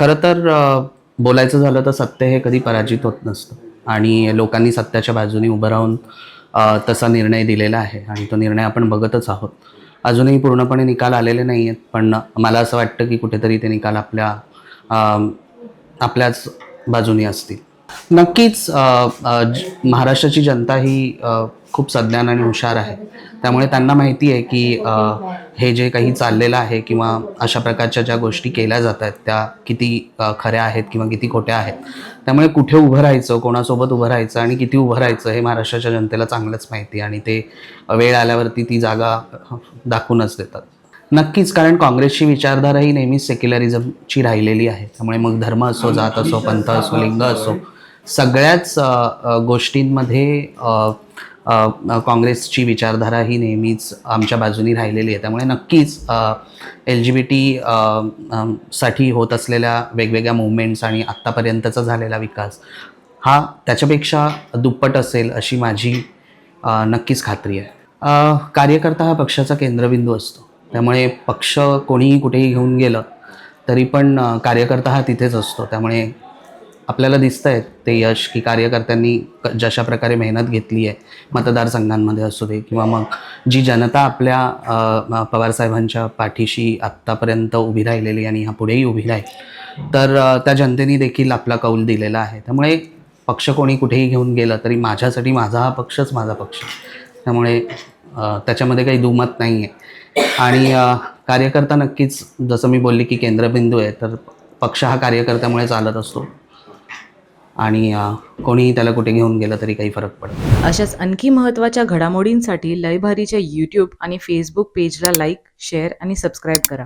खरं तर बोलायचं झालं तर सत्य हे कधी पराजित होत नसतं. आणि लोकांनी सत्याच्या बाजूने उभं राहून तसा निर्णय दिलेला आहे आणि तो निर्णय आपण बघतच आहोत. अजूनही पूर्णपणे निकाल आलेले नाही आहेत पण मला असं वाटतं की कुठेतरी ते निकाल आपल्या आपल्याच बाजूने असतील. नक्कीच महाराष्ट्राची जनता ही खूप सज्ञान आणि हुशार आहे. त्यामुळे त्यांना माहिती आहे की हे जे काही चाललेलं आहे किंवा अशा प्रकारच्या ज्या गोष्टी केल्या जात आहेत त्या किती खऱ्या आहेत किंवा किती खोट्या आहेत त्यामुळे कुठे उभं राहायचं कोणासोबत उभं राहायचं आणि किती उभं राहायचं हे महाराष्ट्राच्या जनतेला चांगलंच माहिती आहे आणि ते वेळ आल्यावरती ती जागा दाखवूनच देतात. नक्कीच कारण काँग्रेसची विचारधारा ही नेहमीच सेक्युलरिझमची राहिलेली आहे. त्यामुळे मग धर्म असो जात असो पंथ असो लिंग असो सगळ्याच गोष्टींमध्ये काँग्रेसची विचारधारा ही नेहमीच आमच्या बाजूनी राहिलेली आहे. त्यामुळे नक्कीच एल जी बी टी साठी होत असलेल्या वेगवेगळ्या मुवमेंट्स आणि आत्तापर्यंतचा झालेला विकास हा त्याच्यापेक्षा दुप्पट असेल अशी माझी नक्कीच खात्री आहे. कार्यकर्ता हा पक्षाचा केंद्रबिंदू असतो. त्यामुळे पक्ष कोणीही कुठेही घेऊन गेलं तरी पण कार्यकर्ता हा तिथेच असतो. त्यामुळे आपल्याला दिसत आहेत ते यश की कार्यकर्त्यांनी क- जशा प्रकारे मेहनत घेतली आहे मतदारसंघांमध्ये असू दे किंवा मग जी जनता आपल्या पवारसाहेबांच्या पाठीशी आत्तापर्यंत उभी राहिलेली आणि ह्या पुढेही उभी राहील तर त्या जनतेने देखील आपला कौल दिलेला आहे. त्यामुळे पक्ष कोणी कुठेही घेऊन गेलं तरी माझ्यासाठी माझा हा पक्षच माझा पक्ष. त्यामुळे त्याच्यामध्ये काही दुमत नाही आहे आणि कार्यकर्ता नक्कीच जसं मी बोलले की केंद्रबिंदू आहे तर पक्ष हा कार्यकर्त्यामुळे चालत असतो. आणि कोणी कोणीही त्याला कुठे घेऊन गेलं तरी काही फरक पडत अशाच आणखी महत्त्वाच्या घडामोडींसाठी लयभारीच्या यूट्यूब आणि फेसबुक पेजला लाईक शेअर आणि सबस्क्राईब करा.